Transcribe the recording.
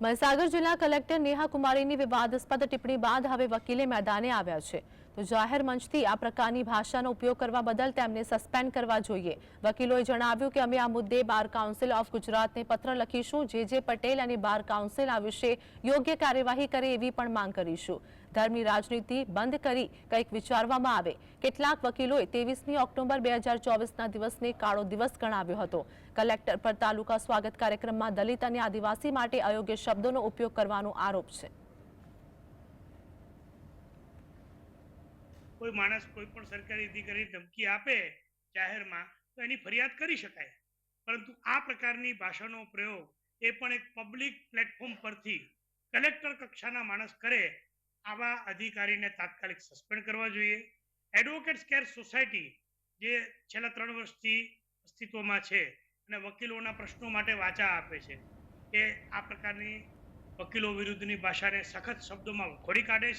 મહીસાગર જિલ્લા કલેક્ટર નેહા કુમારીની વિવાદાસ્પદ ટિપ્પણી બાદ હવે વકીલે મેદાને આવ્યા છે. તો જાહેર મંચથી આ પ્રકારની ભાષાનો ઉપયોગ કરવા બદલ તેમને સસ્પેન્ડ કરવા જોઈએ. વકીલોએ જણાવ્યું કે અમે આ મુદ્દે બાર કાઉન્સિલ ઓફ ગુજરાતને પત્ર લખીશું. જે જે પટેલ અને બાર કાઉન્સિલ આ વિશે યોગ્ય કાર્યવાહી કરે એવી પણ માંગ કરીશું. ધર્મની રાજનીતિ બંધ કરી કંઈક વિચારવામાં આવે. કેટલાક વકીલોએ ત્રેવીસમી ઓક્ટોબર બે હજાર ચોવીસના દિવસને કાળો દિવસ ગણાવ્યો હતો. કલેક્ટર પર તાલુકા સ્વાગત કાર્યક્રમમાં દલિત અને આદિવાસી માટે અયોગ્ય શબ્દોનો ઉપયોગ કરવાનો આરોપ છે. કોઈ માણસ કોઈ પણ સરકારી અધિકારી ધમકી આપે જાહેરમાં, તો એની ફરિયાદ કરી શકાય. પરંતુ આ પ્રકારની ભાષાનો પ્રયોગ એ પણ એક પબ્લિક પ્લેટફોર્મ પરથી કલેક્ટર કક્ષાના માણસ કરે આવા અધિકારીને તાત્કાલિક સસ્પેન્ડ કરવા જોઈએ. એડવોકેટ્સ કેર સોસાયટી જે છેલ્લા ત્રણ વર્ષથી અસ્તિત્વમાં છે અને વકીલોના પ્રશ્નો માટે વાચા આપે છે એ આ પ્રકારની વકીલો વિરુદ્ધની ભાષાને સખત શબ્દોમાં ખોડી કાઢે છે.